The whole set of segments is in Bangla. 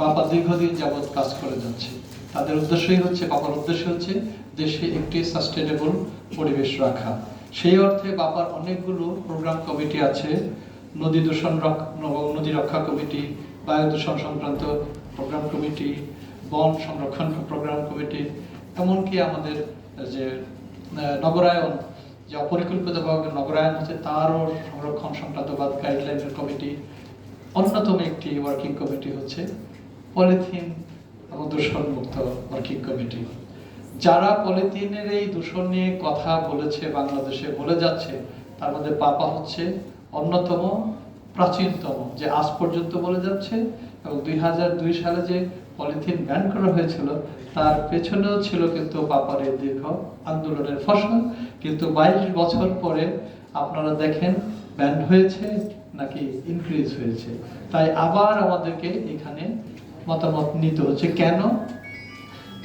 বাবা দীর্ঘদিন কাজ করে যাচ্ছে। তাদের উদ্দেশ্যই হচ্ছে, বাবার উদ্দেশ্য হচ্ছে দেশে একটি সাস্টেনেবল পরিবেশ রাখা। সেই অর্থে বাবার অনেকগুলো প্রোগ্রাম কমিটি আছে। নদী দূষণ নদী রক্ষা কমিটি বায়ু দূষণ সংক্রান্ত প্রোগ্রাম কমিটি বন সংরক্ষণ প্রোগ্রাম কমিটি এমনকি আমাদের যে নগরায়ন, যে অপরিকল্পিতভাবে নগরায়ন হচ্ছে, তারও সংরক্ষণ সংক্রান্ত বা গাইডলাইনের কমিটি অন্যতম একটি ওয়ার্কিং কমিটি হচ্ছে পলিথিন দূষণ মুক্ত ওয়ার্কিং কমিটি যারা পলিথিনের এই দূষণ নিয়ে কথা বলেছে, বাংলাদেশে বলে যাচ্ছে, তার মধ্যে পাপা হচ্ছে অন্যতম প্রাচীনতম, যে আজ পর্যন্ত বলে যাচ্ছে এবং দুই সালে যে পলিথিন ব্যান করা হয়েছিল, তার পেছনেও ছিল কিন্তু পাপার দীর্ঘ আন্দোলনের ফসল। কিন্তু বাইশ বছর পরে আপনারা দেখেন ব্যান হয়েছে নাকি ইনক্রিজ হয়েছে? তাই আবার আমাদেরকে এখানে মতামত নিতে হচ্ছে। কেন?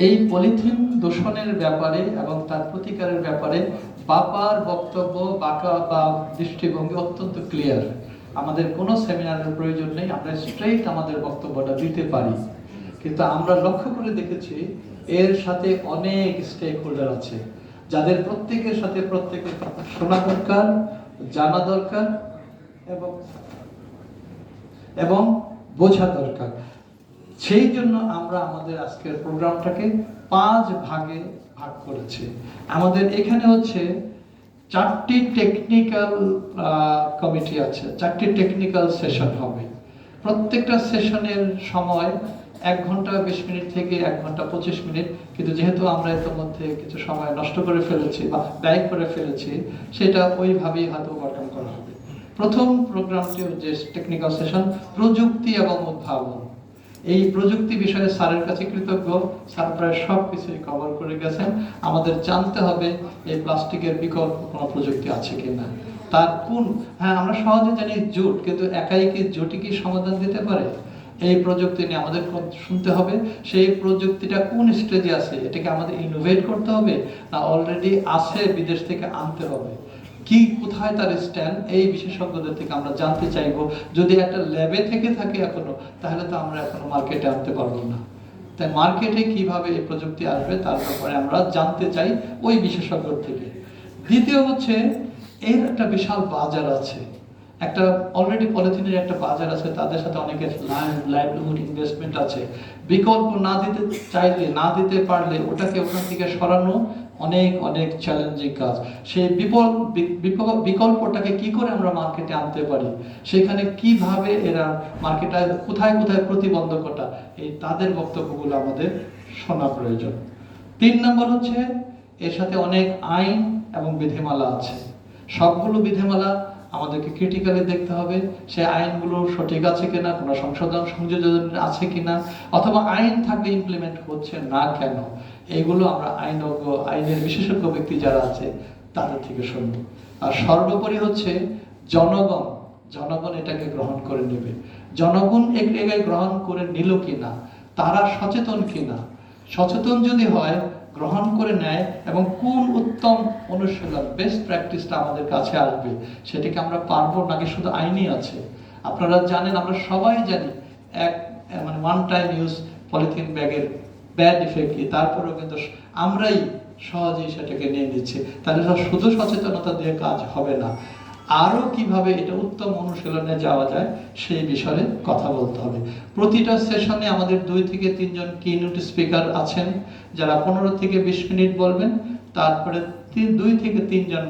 এই পলিথিন দূষণের ব্যাপারে এবং তার প্রতিকারের ব্যাপারে বাপার বক্তব্য বাঁকা বা দৃষ্টিভঙ্গি অত্যন্ত ক্লিয়ার আমাদের কোনো সেমিনারের প্রয়োজন নেই, আমরা স্ট্রেইট আমাদের বক্তব্যটা দিতে পারি। কিন্তু আমরা লক্ষ্য করে দেখেছি, এর সাথে অনেক স্টেক হোল্ডার আছে। যাদের প্রত্যেকের সাথে প্রত্যেকের শোনা দরকার জানা দরকার এবং এবং বোঝা দরকার। সেই জন্য আমরা আমাদের আজকের প্রোগ্রামটাকে পাঁচ ভাগে ভাগ করেছি। আমাদের এখানে হচ্ছে চারটি টেকনিক্যাল কমিটি আছে, চারটি টেকনিক্যাল সেশন হবে। প্রত্যেকটা সেশনের সময় এক ঘণ্টা, বিশ মিনিট থেকে এক ঘণ্টা, পঁচিশ মিনিট। কিন্তু যেহেতু আমরা এর মধ্যে কিছু সময় নষ্ট করে ফেলেছি বা ব্যয় করে ফেলেছি, সেটা ওইভাবেই হয়তো ওভারকাম করা হবে। প্রথম প্রোগ্রামটি যে টেকনিক্যাল সেশন প্রযুক্তি এবং উদ্ভাবন। এই প্রযুক্তি বিষয়ে স্যারের কাছে কৃতজ্ঞ। স্যার প্রায় সব কিছুই কভার করে গেছেন। আমাদের জানতে হবে এই প্লাস্টিকের বিকল্প কোনো প্রযুক্তি আছে কিনা। তার কোন হ্যাঁ আমরা সহজে জানি জুট, কিন্তু একাই কি জুটি কি সমাধান দিতে পারে? এই প্রযুক্তি নিয়ে আমাদের শুনতে হবে। সেই প্রযুক্তিটা কোন স্টেজে আছে? এটাকে আমাদের ইনোভেট করতে হবে না অলরেডি আছে, বিদেশ থেকে আনতে হবে? কি, কোথায় তার স্ট্যান্ড এই বিশেষজ্ঞদের থেকে আমরা জানতে চাইব। যদি একটা ল্যাবে থেকে থাকে এখনও, তাহলে তো আমরা এখনও মার্কেটে আনতে পারব না। তাই মার্কেটে কীভাবে এই প্রযুক্তি আসবে তার ব্যাপারে আমরা জানতে চাই ওই বিশেষজ্ঞর থেকে। দ্বিতীয় হচ্ছে, এর একটা বিশাল বাজার আছে। একটা অলরেডি পলিথিনের একটা বাজার আছে, তাদের সাথে অনেকের লাইভলিহুড ইনভেস্টমেন্ট আছে। বিকল্প না দিতে চাইলে, না দিতে পারলে ওটাকে ওখান থেকে সরানো অনেক অনেক চ্যালেঞ্জিং কাজ। সেই বিকল্পটাকে কি করে আমরা মার্কেটে আনতে পারি? সেখানে কীভাবে এরা মার্কেটে কোথায় কোথায় প্রতিবন্ধকতা? এই তাদের বক্তব্যগুলো আমাদের শোনা প্রয়োজন। তিন নম্বর হচ্ছে, এর সাথে অনেক আইন এবং বিধিমালা আছে। সবগুলো বিধিমালা আমাদেরকে ক্রিটিক্যালি দেখতে হবে, সে আইনগুলো সঠিক আছে কিনা, কোনো সংশোধন সংযোজন আছে কিনা, অথবা আইন থাকলে ইমপ্লিমেন্ট হচ্ছে না কেন এইগুলো আমরা আইনজ্ঞ, আইনের বিশেষজ্ঞ ব্যক্তি যারা আছে, তাদের থেকে শুনব। আর সর্বোপরি হচ্ছে জনগণ জনগণ এটাকে গ্রহণ করে নেবে। জনগণ এটাকে গ্রহণ করে নিল কিনা, তারা সচেতন কিনা? সচেতন যদি হয় গ্রহণ করে নেয় এবং কোন উত্তম অনুশীলন বেস্ট প্র্যাকটিসটা আমাদের কাছে আসবে, সেটাকে আমরা পারব নাকি শুধু আইনই আছে? আপনারা জানেন, আমরা সবাই জানি, এক মানে ওয়ান টাইম ইউজ পলিথিন ব্যাগের ব্যাড ইফেক্ট কি, তারপরেও কিন্তু আমরাই সহজেই সেটাকে নিয়ে নিচ্ছি। তাহলে শুধু সচেতনতা দিয়ে কাজ হবে না। আরও কীভাবে এটা উত্তম অনুশীলনে যাওয়া যায় সেই বিষয়ে কথা বলতে হবে। প্রতিটা সেশনে আমাদের দুই থেকে তিনজন কিনোট স্পিকার আছেন, যারা পনেরো থেকে বিশ মিনিট বলবেন, তারপরে তিন- দুই থেকে তিনজন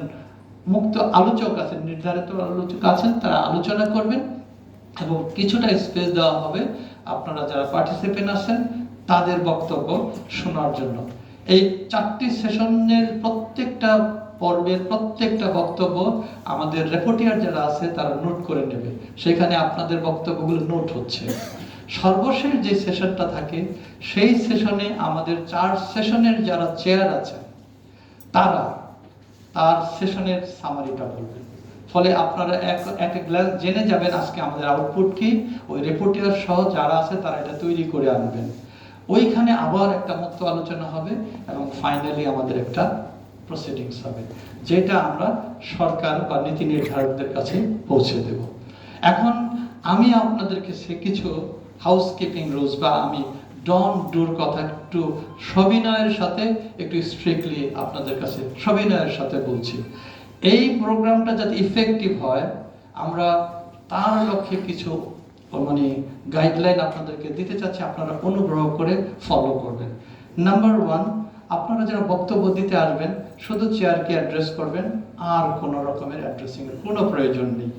মুক্ত আলোচক আছেন, নির্ধারিত আলোচক আছেন, তারা আলোচনা করবেন এবং কিছুটা স্পেস দেওয়া হবে আপনারা যারা পার্টিসিপেন্ট আছেন, তাদের বক্তব্য শোনার জন্য। এই চারটি সেশনের প্রত্যেকটা পর্বের প্রত্যেকটা বক্তব্য আমাদের রেপোর্টিয়ার যারা আছে, তারা নোট করে নেবে। সেখানে আপনাদের বক্তব্যগুলো নোট হচ্ছে। সর্বশেষ যে সেশনটা থাকে, সেই সেশনে আমাদের চার সেশনের যারা চেয়ার আছে, তারা তার সেশনের সামারিটা বলবেন ফলে আপনারা এক এক গ্লাস জেনে যাবেন আজকে আমাদের আউটপুট কি। ওই রিপোর্টার সহ যারা আছে, তারা এটা তৈরি করে আনবেন। ওইখানে আবার একটা মুক্ত আলোচনা হবে এবং ফাইনালি আমাদের একটা প্রসিডিংস হবে, যেটা আমরা সরকার বা নীতি নির্ধারকদের কাছে পৌঁছে দেব। এখন আমি আপনাদেরকে সে কিছু হাউসকিপিং রুলস বা আমি ডন ডুর কথা একটু সবিনয়ের সাথে, একটু স্ট্রিক্টলি আপনাদের কাছে সবিনয়ের সাথে বলছি। এই প্রোগ্রামটা যাতে ইফেক্টিভ হয়, আমরা তার লক্ষ্যে কিছু মানে গাইডলাইন আপনাদেরকে দিতে চাচ্ছি, আপনারা অনুগ্রহ করে ফলো করবেন। নাম্বার ওয়ান আপনারা যারা বক্তব্য দিতে আসবেন, শুধু চেয়ারকে অ্যাড্রেস করবেন, আর কোনো রকমের অ্যাড্রেসিং এর কোনো প্রয়োজন নেই।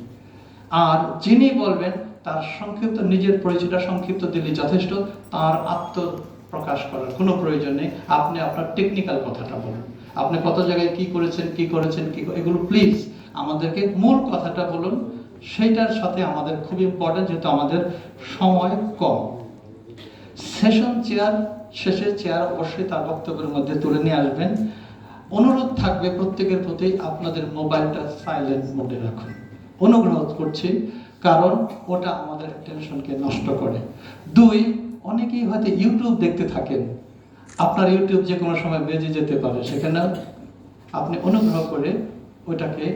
আর যিনি বলবেন, তার সংক্ষিপ্ত নিজের পরিচয়টা সংক্ষিপ্ত দিলে যথেষ্ট, তার আত্মপ্রকাশ করার কোনো প্রয়োজন নেই। আপনি আপনার টেকনিক্যাল কথাটা বলুন। আপনি কত জায়গায় কি করেছেন কি করেছেন, কি এগুলো প্লিজ আমাদেরকে মূল কথাটা বলুন। সেইটার সাথে আমাদের খুব ইম্পর্টেন্ট যেহেতু আমাদের সময় কম। সেশন চেয়ার শেষে চেয়ার অবশ্যই তার বক্তব্যের মধ্যে তুলে নিয়ে আসবেন। অনুরোধ থাকবে প্রত্যেকের প্রতি আপনাদের মোবাইলটা সাইলেন্ট মোডে রাখুন। অনুগ্রহ করছি, কারণ ওটা আমাদের টেনশনকে নষ্ট করে। দুই, অনেকেই হয়তো ইউটিউব দেখতে থাকেন। আপনার ইউটিউব যে কোনো সময় বেজে যেতে পারে, সেখানে আপনি অনুগ্রহ করে ওটাকে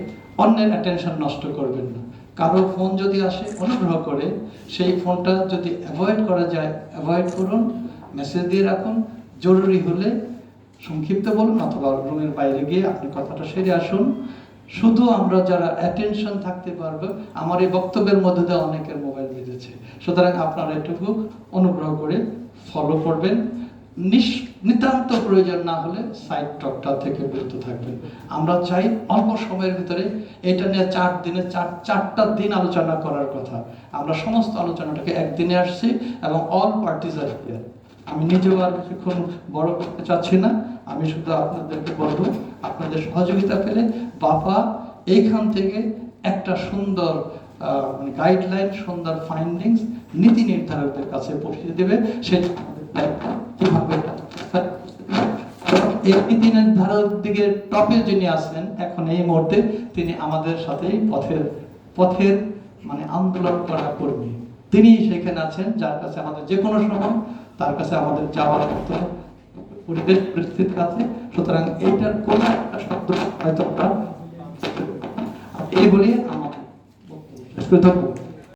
অন্যের অ্যাটেনশন নষ্ট করবেন না। কারও ফোন যদি আসে, অনুগ্রহ করে সেই ফোনটা যদি অ্যাভয়েড করা যায় অ্যাভয়েড করুন। মেসেজ দিয়ে রাখুন, জরুরি হলে সংক্ষিপ্ত বলুন অথবা রুমের বাইরে গিয়ে আপনি কথাটা সেরে আসুন। শুধু আমরা যারা অ্যাটেনশন থাকতে পারব, আমার এই বক্তব্যের মধ্যে দিয়ে অনেকের মোবাইল বেজেছে সুতরাং আপনারা এটুকু অনুগ্রহ করে ফলো করবেন। নিস- নিতান্ত প্রয়োজন না হলে সাইড টকটা থেকে বিরত থাকবেন। আমরা চাই অল্প সময়ের ভিতরে এটা নিয়ে চার দিনে চার, চারটা দিন আলোচনা করার কথা। আমরা সমস্ত আলোচনাটাকে একদিনে আসছি এবং অল পার্টিজ আর আমি নিজেও আর বেশিক্ষণ বড় করতে চাচ্ছি না। আমি শুধু আপনাদেরকে বলব, আপনাদের সহযোগিতা পেলে বাবা এইখান থেকে একটা সুন্দর মানে গাইডলাইন সুন্দর ফাইন্ডিংস নীতি নির্ধারকদের কাছে পৌঁছে দেবে। সেটা। কীভাবে এই নীতি নির্ধারক দিকে টপে যিনি আছেন এখন এই মুহূর্তে, তিনি আমাদের সাথেই পথের পথের মানে আন্দোলন করা কর্মী। তিনি সেখানে আছেন, যার কাছে আমাদের যে কোনো সময় তার কাছে আমাদের যাওয়ার মতো পরিবেশ পরিস্থিতির কাছে সুতরাং এইটার কোন একটা শব্দ হয়তো আমরা এই বলে দেবো।